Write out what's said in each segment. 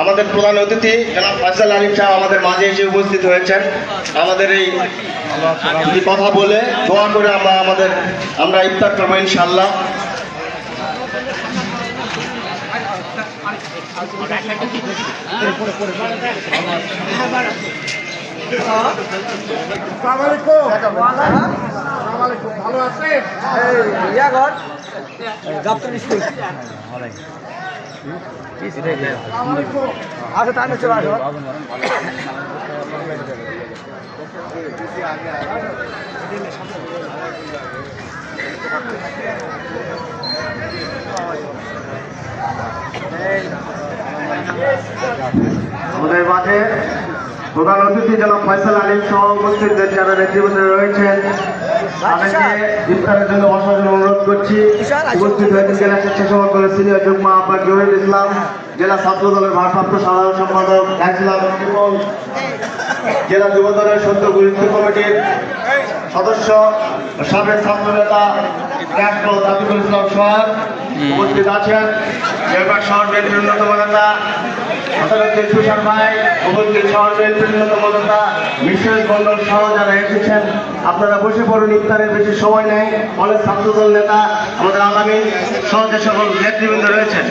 আমাদের প্রধান অতিথি জনাব ফয়সাল আলী সাহেব আমাদের মাঝে এসে উপস্থিত হয়েছেন। আমাদের এই কথা বলে দোয়া করে আমরা আমাদের, আমরা ইফতার করব ইনশাল্লাহ আসো তাহলে চলে আসো আমাদের মাঝে প্রধান অতিথি জনাব ফয়সাল আলীম সহ উপস্থিত যারা নেতৃবৃন্দ রয়েছেন ইফতারের জন্য জন্য অনুরোধ করছি। উপস্থিত হয়েছেন জেলা স্বেচ্ছাসেবক দলের সিনিয়র যুগ্ম আহ্বায়ক ইসলাম, জেলা ছাত্র দলের ভারপ্রাপ্ত সাধারণ সম্পাদক জেলা যুব দলের সদ্য গুরুত্ব কমিটির সদস্য, সাবেক ছাত্র নেতা ডক্টর জাফিকুল ইসলাম সোহাগ উপস্থিত আছেন জয়বাগ শহর বিএনপির অন্যতম নেতা, আদালতের তুষার ভাই, উপস্থিত শহর বিএনপির অন্যতম নেতা বিশ্বজিৎ মন্ডল সহ যারা এসেছেন, আপনারা বসে পড়ুন, ইফতারের বেশি সময় নেই, অনেক ছাত্রদল নেতা, আমাদের আগামী সহ যে সকল নেতৃবৃন্দ রয়েছেন।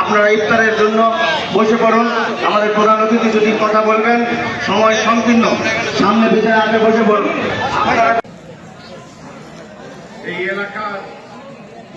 আপনারা ইফতারের জন্য বসে পড়ুন, আমাদের প্রধান অতিথি যদি কথা বলবেন, সময় সংকীর্ণ, সামনে ভিতরে আগে বসে পড়ুন। এই এলাকার